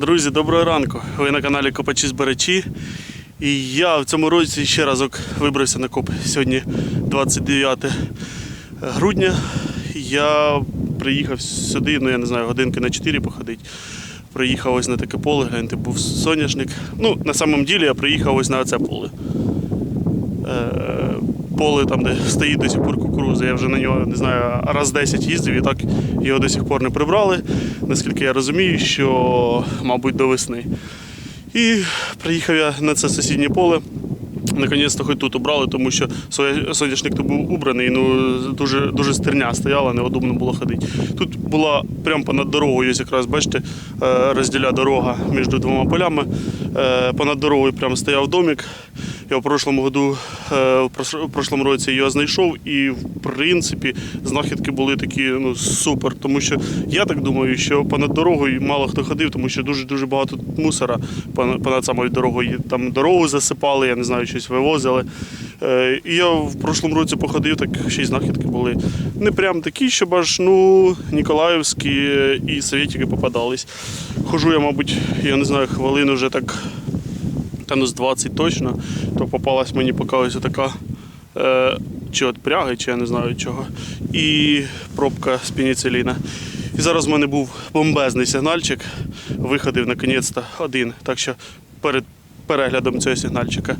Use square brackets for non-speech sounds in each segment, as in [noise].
Друзі, доброго ранку! Ви на каналі Копачі Збирачі. І я в цьому році ще разок вибрався на коп. Сьогодні 29 грудня. Я приїхав сюди, ну я не знаю, годинки на 4 походити. Приїхав ось на таке поле, гляньте, був соняшник. Ну, на самом ділі я приїхав ось на це поле. Поле там, де стоїть до сих пор кукуруза. Я вже на нього не знаю, раз 10 їздив і так його до сих пор не прибрали. Наскільки я розумію, що, мабуть, до весни. І приїхав я на це сусіднє поле. Наконець-то хоч тут убрали, тому що соняшник тут був убраний, ну дуже, дуже стерня стояла, неудобно було ходити. Тут була прямо понад дорогою, якраз бачите, е, розділя дорога між двома полями. Е, Понад дорогою прямо стояв домик. Я в прошлому году, е, в прошлому році його знайшов, і в принципі знахідки були такі ну супер. Тому що я так думаю, що понад дорогою мало хто ходив, тому що дуже дуже багато мусора понад, самою дорогою. Там дорогу засипали, я не знаю, щось вивозили. Е, І я в прошлому році походив, так ще й знахідки були. Не прям такі, щоб аж ну, Ніколаївські і совєтики попадались. Хожу я, мабуть, я не знаю, хвилин вже так з 20 точно, то попалась мені поки ось така е, чи от пряги, чи я не знаю чого, і пробка з пеніциліна. І зараз в мене був бомбезний сигнальчик, виходив наконець-то один. Так що перед переглядом цього сигнальчика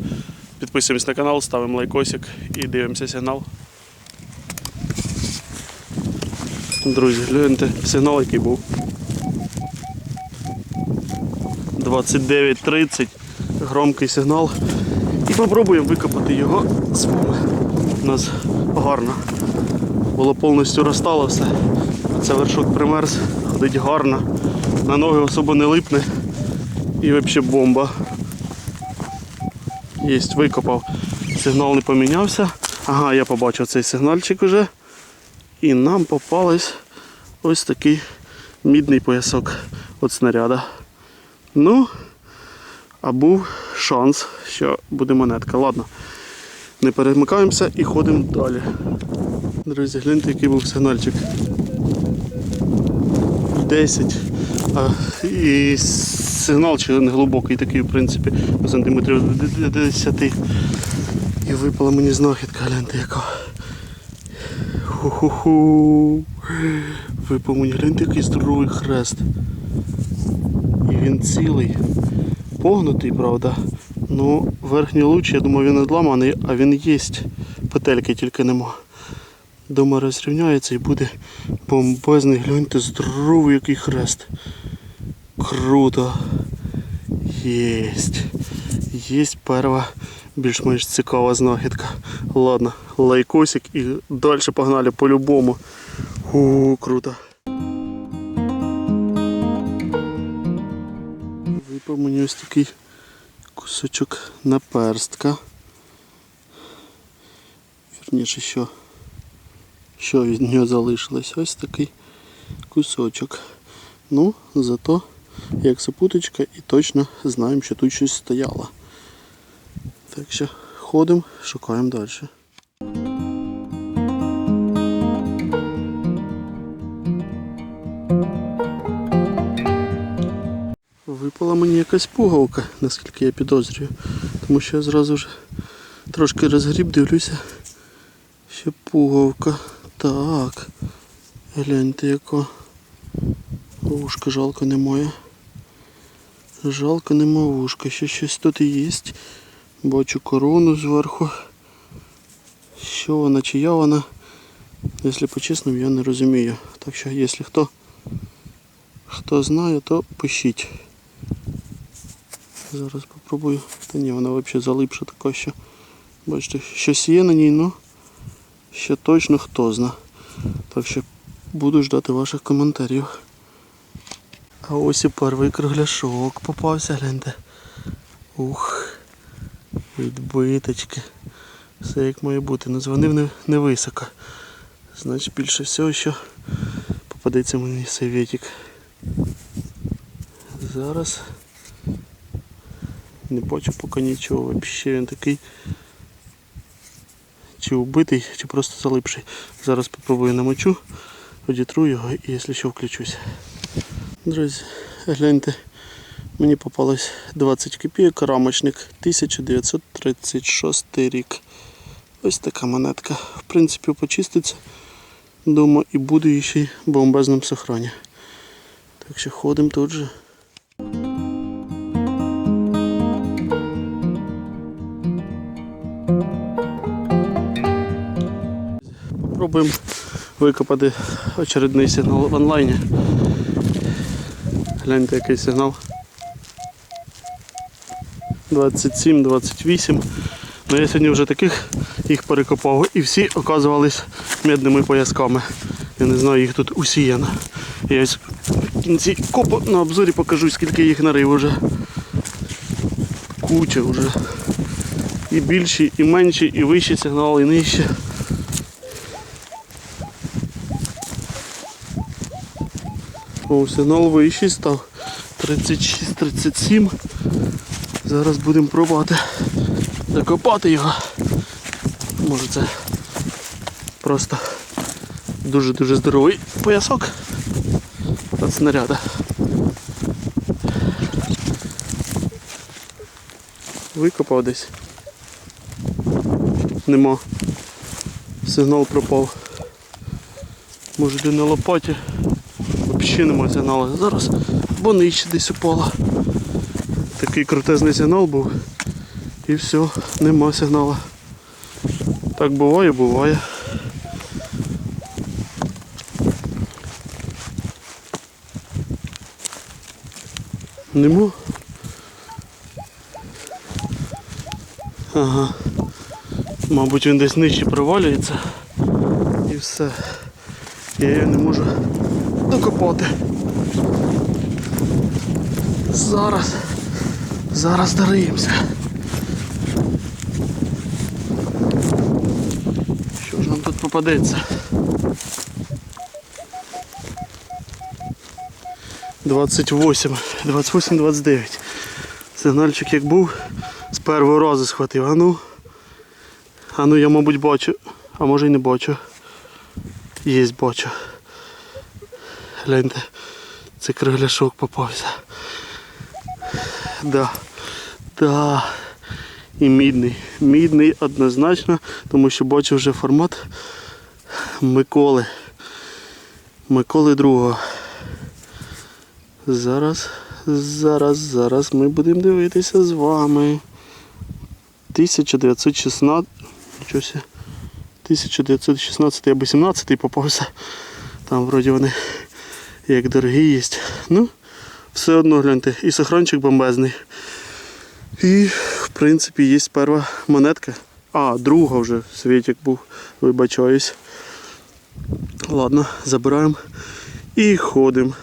підписуємось на канал, ставимо лайкосик і дивимося сигнал. Друзі, гляньте, сигнал який був. 29.30 громкий сигнал. І попробуємо викопати його з вами. У нас гарно. Було повністю розтало все. Це вершок примерз, ходить гарно, на ноги особо не липне. І взагалі бомба. Єсть, викопав. Сигнал не помінявся. Ага, я побачив цей сигнальчик уже. І нам попались ось такий мідний поясок від снаряда. Ну, а був шанс, що буде монетка. Ладно, не перемикаємося і ходимо далі. Друзі, гляньте, який був сигнальчик. 10. А, і сигнал чи не глибокий такий, в принципі, на сантиметрів 10. І випала мені знахідка, гляньте яка. Ху-ху-ху. Випав мені, гляньте, який здоровий хрест. І він цілий. Погнутий, правда. Ну, верхній луч, я думаю, він відламаний, а він є. Петельки тільки нема. Дома розрівняється і буде бомбезний, гляньте, здоровий який хрест. Круто. Єсть. Єсть перша більш-менш цікава знахідка. Ладно, лайкосик і далі погнали по-любому. Круто. Випав мені ось такий кусочок наперстка. Вірніше, що, що від нього залишилось. Ось такий кусочок. Ну, зато як запуточка і точно знаємо, що тут щось стояло. Так що ходимо, шукаємо далі. Випала мені якась пуговка, наскільки я підозрюю. Тому що я зразу вже трошки розгріб, дивлюся. Ще пуговка. Так. Гляньте яка. Вушка жалко немає. Жалко нема вушка. Ще щось тут є. Бачу корону зверху. Що вона, чия вона? Якщо по-чесному, я не розумію. Так що, якщо хто, хто знає, то пишіть. Зараз попробую. Та ні, вона взагалі залипша така що. Бачите, щось є на ній, ну ще точно хто зна. Так що буду ждати ваших коментарів. А ось і перший кругляшок попався, гляньте. Ух, відбиточки. Все як має бути. Назвонив не, не високо. Значить більше всього, що попадеться мені совєтик. Зараз не бачу поки нічого. Взагалі він такий чи вбитий, чи просто залипший. Зараз попробую намочу, одітру його і якщо що включусь. Друзі, гляньте, Мені попалось 20 копійок, рамочник 1936 рік. Ось така монетка. В принципі, почиститься. Думаю, і буде ще й бомбезному сохрані. Так що ходимо тут же. Попробуємо викопати очередний сигнал в онлайні. Гляньте, який сигнал. 27, 28. Ну я сьогодні вже таких їх перекопав і всі оказувались медними поясками. Я не знаю, їх тут усіяно. Я ось в кінці копу на обзорі покажу, скільки їх нарив вже. Куча вже. І більші, і менші, і вищі сигнали, і нижчі. О, сигнал вищий став. 36-37. Зараз будемо пробувати закопати його. Може це просто дуже-дуже здоровий поясок від снаряда. Викопав десь. Нема. Сигнал пропав. Може де на лопаті. Немає сигналу. Зараз бо нижче десь упало. Такий крутезний сигнал був. І все, нема сигналу. Так буває, буває. Нема. Ага. Мабуть він десь нижче провалюється. І все. Я його не можу докопати. Зараз. Зараз дориємося. Що ж нам тут попадеться? 28, 28, 29. Сигнальчик як був, з першого разу схватив. А ну. А ну я, мабуть, бачу. А може й не бачу. Єсть бачу. Гляньте, це кругляшок попався. Да. Да. І мідний. Мідний однозначно, тому що бачу вже формат Миколи. Миколи другого. Зараз, зараз, зараз ми будемо дивитися з вами. 1916. Нічого 1916 або 17 попався. Там вроді вони як дорогі є. Ну, все одно гляньте, і сохранчик бомбезний. І, в принципі, є перша монетка. А, друга вже світик був, вибачаюсь. Ладно, забираємо і ходимо.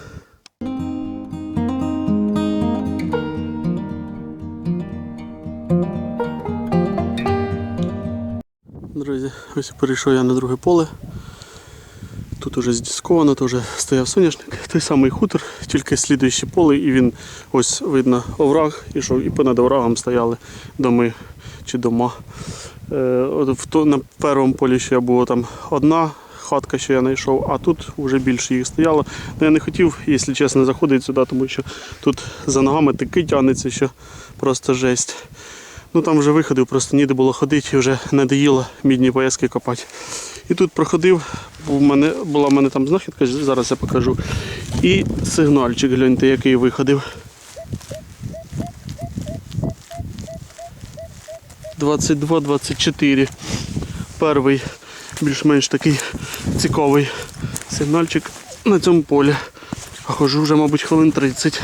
Друзі, ось перейшов я на друге поле. Тут уже здісковано, теж стояв соняшник. [laughs] Той самий хутор, тільки слідуюче поле, і він ось видно овраг, ішов, і понад оврагом стояли доми чи дома. Е, на першому полі ще була там одна хатка, що я знайшов, а тут вже більше їх стояло. Ну, я не хотів, якщо чесно, заходити сюди, тому що тут за ногами таки тягнеться, що просто жесть. Ну там вже виходив, просто ніде було ходити, і вже надоїло мідні пояски копати. І тут проходив, в мене, була в мене там знахідка, зараз я покажу. І сигнальчик, гляньте, який виходив. 22-24. Перший більш-менш такий цікавий сигнальчик на цьому полі. А хожу вже, мабуть, хвилин 30.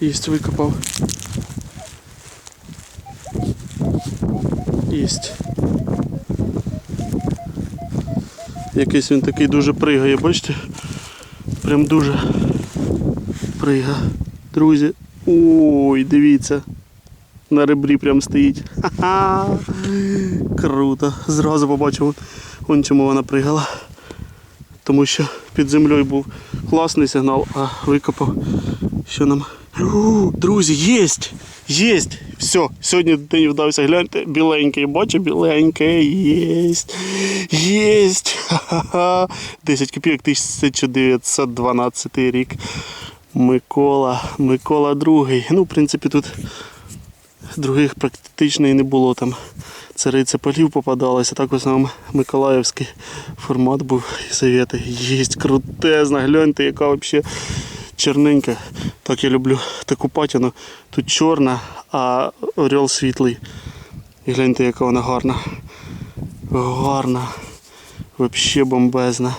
Єсть викопав. Єсть. Якийсь він такий дуже пригає, бачите? Прям дуже прига. Друзі. Ой, дивіться. На ребрі прям стоїть. Ха-ха. Круто. Зразу побачив, вон чому вона пригала. Тому що під землею був класний сигнал, а викопав. Що нам. Друзі, єсть! Єсть! Все, сьогодні день вдався, гляньте, біленький, бачу, біленький, єсть. Єсть! Ха-ха-ха. 10 копійок 1912 рік. Микола, Микола другий. Ну, в принципі, тут других практично і не було там. Цариця полів попадалася, так в основному Миколаївський формат був і совєти. Єсть крутезна, гляньте, яка взагалі черненька. Так я люблю таку патіну. Тут чорна, а орел світлий. І гляньте, яка вона гарна. Гарна. Вообще бомбезна.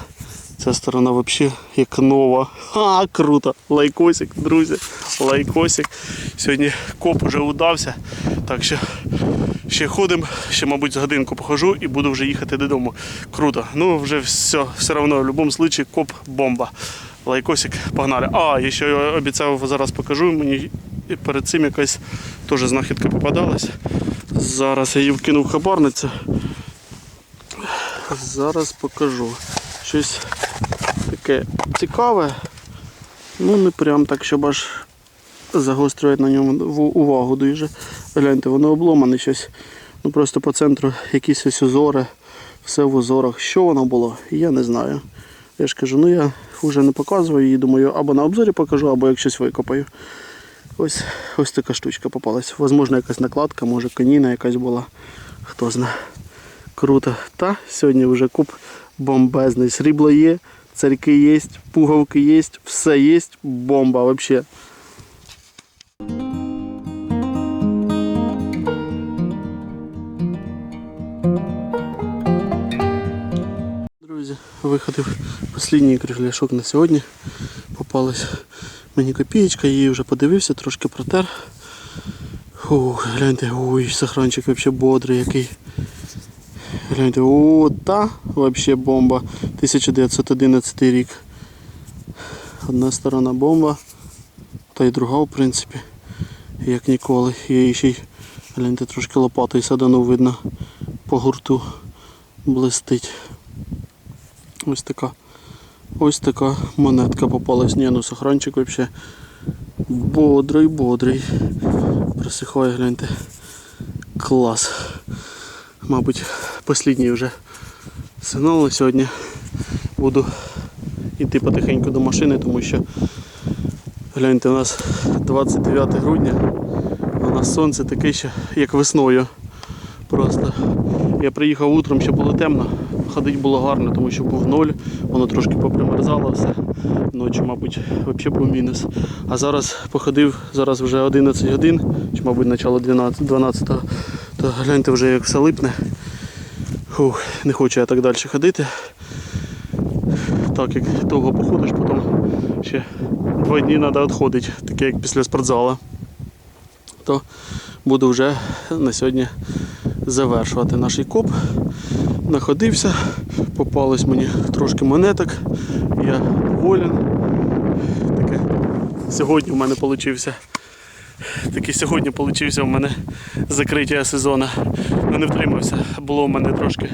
Ця сторона вообще як нова. Ха, круто! Лайкосик, друзі. Лайкосик. Сьогодні коп уже удався. Так що ще ходимо, ще, мабуть, з годинку похожу і буду вже їхати додому. Круто. Ну, вже все, все одно, в будь-якому випадку коп бомба. Лайкосик, погнали. А, і ще я обіцяв зараз покажу. Мені перед цим якась теж знахідка попадалась. Зараз я її вкинув хабарницю. Зараз покажу. Щось таке цікаве. Ну, не прям так, щоб аж загострювати на ньому увагу дуже. Гляньте, воно обломане щось. Ну просто по центру якісь ось узори, все в узорах. Що воно було, я не знаю. Я ж кажу, ну я вже не показую її, думаю, або на обзорі покажу, або як щось викопаю. Ось, ось така штучка попалась. Возможно, якась накладка, може каніна якась була. Хто знає. Круто. Та сьогодні вже куб бомбезний. Срібло є, царьки є, пуговки є, все є, бомба взагалі. Виходив останній кругляшок на сьогодні. Попалась мені копієчка, її вже подивився, трошки протер. Ух, гляньте, ой, сохранчик взагалі бодрий який. Гляньте, о, та вообще бомба. 1911 рік. Одна сторона бомба, та й друга, в принципі, як ніколи. Її ще й гляньте, трошки лопатою садану видно по гурту блистить. Ось така. Ось така монетка попалась. Ні, ну сохранчик взагалі бодрий, бодрий. Просихає, гляньте. Клас. Мабуть, останній вже сигнал на сьогодні. Буду йти потихеньку до машини, тому що гляньте, у нас 29 грудня, у нас сонце таке ще, як весною. Просто я приїхав утром, ще було темно, ходити було гарно, тому що був ноль, воно трошки попримерзало все. Ночі, мабуть, взагалі був мінус. А зараз походив, зараз вже 11 годин, чи, мабуть, начало 12, 12 то гляньте вже як все липне. Фух, не хочу я так далі ходити. Так як довго походиш, потім ще два дні треба відходити, таке як після спортзалу. То буду вже на сьогодні завершувати наш коп. Находився, попалось мені трошки монеток. Я доволен. Таке сьогодні в мене вийшов. Таки сьогодні вийшов у мене закриття сезону. Ну не втримався. Було в мене трошки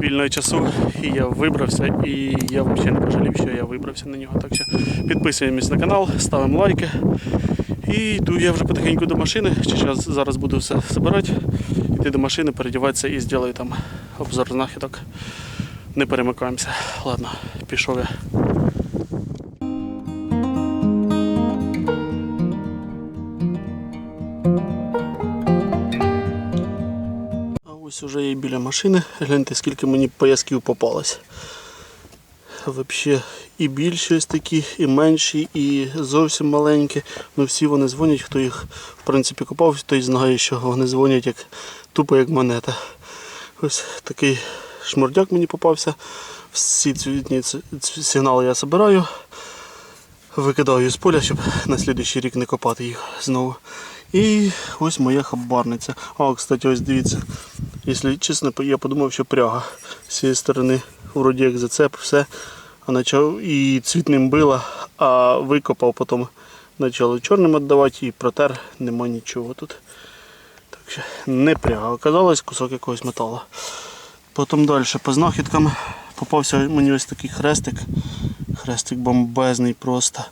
вільного часу, і я вибрався, і я взагалі не пожалів, що я вибрався на нього. Так що підписуємось на канал, ставимо лайки. І йду я вже потихеньку до машини. Ще зараз буду все збирати, йти до машини, передіватися і зроблю там обзор знахідок. Не перемикаємося. Ладно, пішов я. А ось уже і біля машини. Гляньте, скільки мені поясків попалось. Взагалі і більші ось такі, і менші, і зовсім маленькі. Ну всі вони дзвонять, хто їх в принципі купав, той знає, що вони дзвонять як тупо як монета. Ось такий шмурдяк мені попався. Всі цвітні сигнали я збираю. Викидаю з поля, щоб на слідуючий рік не копати їх знову. І ось моя хабарниця. А, кстати, ось дивіться. Якщо чесно, я подумав, що пряга з цієї сторони, вроді як зацеп, все. А почав і цвітним била, а викопав, потім почали чорним віддавати і протер, нема нічого тут. Так не пряга. Оказалось кусок якогось металу. Потім далі по знахідкам попався мені ось такий хрестик. Хрестик бомбезний просто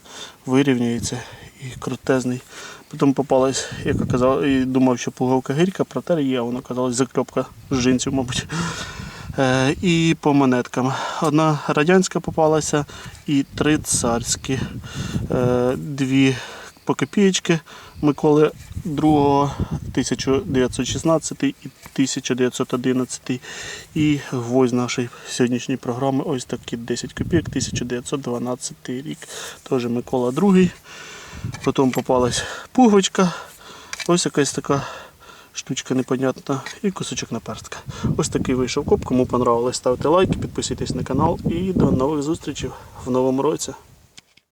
вирівнюється і крутезний. Потім попалась, як оказалось, і думав, що пуговка гирька, протер є, а воно оказалось закльопка з джинсів, мабуть. Е, і по монеткам. одна радянська попалася і три царські. Е, Дві по копієчки Миколи II 1916 і 1911. І гвоздь нашої сьогоднішньої програми ось такі 10 копійок 1912 рік. Теж Микола II. Потім попалась пуговичка. Ось якась така штучка непонятна. І кусочок наперстка. Ось такий вийшов коп. Кому понравилось, ставте лайки, підписуйтесь на канал і до нових зустрічей в новому році.